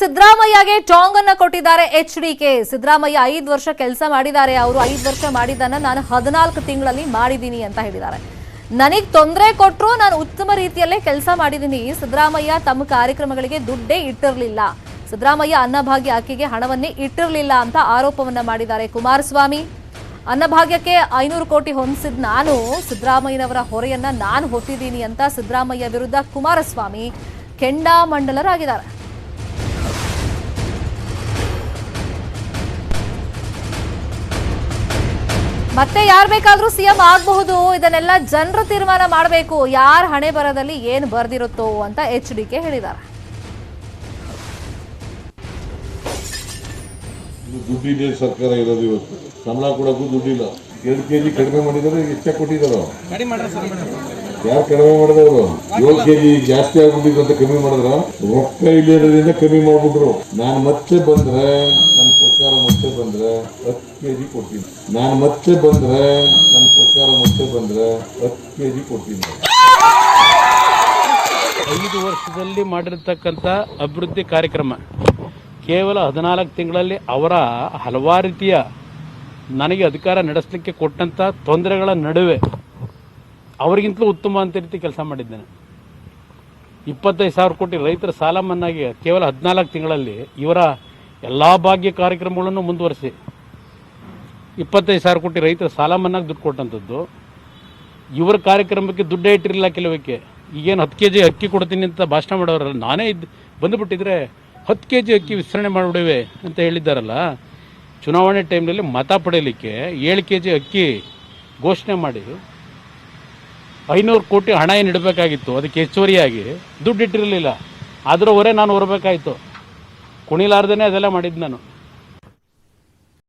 ಸಿದ್ದರಾಮಯ್ಯಗೆ ಟಾಂಗ್ ಅನ್ನ ಕೊಟ್ಟಿದ್ದಾರೆ ಎಚ್ ಡಿ ಕೆ. ಸಿದ್ದರಾಮಯ್ಯ ಐದು ವರ್ಷ ಕೆಲಸ ಮಾಡಿದ್ದಾರೆ. ಅವರು ಐದು ವರ್ಷ ಮಾಡಿದ್ದನ್ನ ನಾನು ಹದಿನಾಲ್ಕು ತಿಂಗಳಲ್ಲಿ ಮಾಡಿದ್ದೀನಿ ಅಂತ ಹೇಳಿದ್ದಾರೆ. ನನಗೆ ತೊಂದರೆ ಕೊಟ್ಟರು ನಾನು ಉತ್ತಮ ರೀತಿಯಲ್ಲೇ ಕೆಲಸ ಮಾಡಿದ್ದೀನಿ. ಸಿದ್ದರಾಮಯ್ಯ ತಮ್ಮ ಕಾರ್ಯಕ್ರಮಗಳಿಗೆ ದುಡ್ಡೇ ಇಟ್ಟಿರಲಿಲ್ಲ. ಸಿದ್ದರಾಮಯ್ಯ ಅನ್ನಭಾಗ್ಯ ಆಕೆಗೆ ಹಣವನ್ನೇ ಇಟ್ಟಿರಲಿಲ್ಲ ಅಂತ ಆರೋಪವನ್ನ ಮಾಡಿದ್ದಾರೆ. ಕುಮಾರಸ್ವಾಮಿ, ಅನ್ನಭಾಗ್ಯಕ್ಕೆ ಐನೂರು ಕೋಟಿ ಹೊಂದಿಸಿದ ನಾನು ಸಿದ್ದರಾಮಯ್ಯನವರ ಹೊರೆಯನ್ನ ನಾನು ಹೊತ್ತಿದ್ದೀನಿ ಅಂತ ಸಿದ್ದರಾಮಯ್ಯ ವಿರುದ್ಧ ಕುಮಾರಸ್ವಾಮಿ ಕೆಂಡಾಮಂಡಲರಾಗಿದ್ದಾರೆ. ಮತ್ತೆ ಯಾರು ಬೇಕಾದ್ರೂ ಸಿಎಂ ಆಗಬಹುದು. ಇದನ್ನೆಲ್ಲ ಜನರು ತೀರ್ಮಾನ ಮಾಡಬೇಕು. ಯಾರ ಹಣೆ ಬರದಲ್ಲಿ ಏನು ಬರ್ದಿರುತ್ತೋ ಅಂತ ಎಚ್ ಡಿ ಕೆ ಹೇಳಿದ್ದಾರೆ. ಸರ್ಕಾರ ಇರೋದು ಇವತ್ತು. ಸಂಬಳ ಕೊಡೋಕ್ಕೂ ದುಡ್ಡಿಲ್ಲ. ಎರಡು ಕೆ ಜಿ ಕಡಿಮೆ ಮಾಡಿದ್ದಾರೆ ಎಷ್ಟೇ ಕೊಟ್ಟಿದ್ದಾರೆ ಯಾರು ಕಡಿಮೆ ಮಾಡಿದವರು ಏಳು ಕೆ ಜಿ ಜಾಸ್ತಿ ಆಗ್ಬಿಟ್ಟಿದ್ರು ಅಂತ ಕಮ್ಮಿ ಮಾಡಿದ್ರ? ರೊಕ್ಕ ಇಲ್ಲಿರೋದ್ರಿಂದ ಕಮ್ಮಿ ಮಾಡ್ಬಿಟ್ರು. ನಾನು ಮತ್ತೆ ಬಂದ್ರೆ ನನ್ನ ಸರ್ಕಾರ ಮತ್ತೆ ಬಂದ್ರೆ ಹತ್ತು ಕೆ ಜಿ ಕೊಡ್ತೀನಿ. ನಾನು ಮತ್ತೆ ಬಂದ್ರೆ, ನನ್ನ ಸರ್ಕಾರ ಮತ್ತೆ ಬಂದ್ರೆ ಹತ್ತು ಕೆ ಜಿ ಕೊಡ್ತೀನಿ. ಐದು ವರ್ಷದಲ್ಲಿ ಮಾಡಿರ್ತಕ್ಕಂಥ ಅಭಿವೃದ್ಧಿ ಕಾರ್ಯಕ್ರಮ. ಕೇವಲ ಹದಿನಾಲ್ಕು ತಿಂಗಳಲ್ಲಿ ಅವರ ಹಲವಾರು ರೀತಿಯ ನನಗೆ ಅಧಿಕಾರ ನಡೆಸಲಿಕ್ಕೆ ಕೊಟ್ಟಂಥ ತೊಂದರೆಗಳ ನಡುವೆ ಅವರಿಗಿಂತಲೂ ಉತ್ತಮ ಅಂತ ರೀತಿ ಕೆಲಸ ಮಾಡಿದ್ದೇನೆ. ಇಪ್ಪತ್ತೈದು ಸಾವಿರ ಕೋಟಿ ರೈತರ ಸಾಲ ಮನ್ನಾಗಿ ಕೇವಲ ಹದಿನಾಲ್ಕು ತಿಂಗಳಲ್ಲಿ ಇವರ ಎಲ್ಲ ಭಾಗ್ಯ ಕಾರ್ಯಕ್ರಮಗಳನ್ನು ಮುಂದುವರಿಸಿ. ಇಪ್ಪತ್ತೈದು ಸಾವಿರ ಕೋಟಿ ರೈತರ ಸಾಲ ಮನ್ನಾಗಿ ದುಡ್ಡು ಕೊಟ್ಟಂಥದ್ದು ಇವರ ಕಾರ್ಯಕ್ರಮಕ್ಕೆ ದುಡ್ಡೇ ಇಟ್ಟಿರಲಿಲ್ಲ ಕೆಲವಕ್ಕೆ. ಈಗೇನು ಹತ್ತು ಕೆ ಜಿ ಅಕ್ಕಿ ಕೊಡ್ತೀನಿ ಅಂತ ಭಾಷಣ ಮಾಡೋರಲ್ಲ ನಾನೇ ಇದ್ದು ಬಂದುಬಿಟ್ಟಿದ್ರೆ ಹತ್ತು ಕೆ ಜಿ ಅಕ್ಕಿ ವಿಸ್ತರಣೆ ಮಾಡಿಬಿಡುವೆ ಅಂತ ಹೇಳಿದ್ದಾರಲ್ಲ. ಚುನಾವಣೆ ಟೈಮ್ನಲ್ಲಿ ಮತ ಪಡೆಯಲಿಕ್ಕೆ ಏಳು ಕೆ ಜಿ ಅಕ್ಕಿ ಘೋಷಣೆ ಮಾಡಿ. ಐನೂರು ಕೋಟಿ ಹಣ ಏನು ಇಡಬೇಕಾಗಿತ್ತು? ಅದಕ್ಕೆ ಹೆಚ್ಚುವರಿಯಾಗಿ. ದುಡ್ಡು ಇಟ್ಟಿರಲಿಲ್ಲ. ಅದರ ಹೊರೆ ನಾನು ಹೊರಬೇಕಾಯಿತು. ಕುಣಿಲಾರ್ದೇ ಅದೆಲ್ಲ ಮಾಡಿದ್ದು ನಾನು.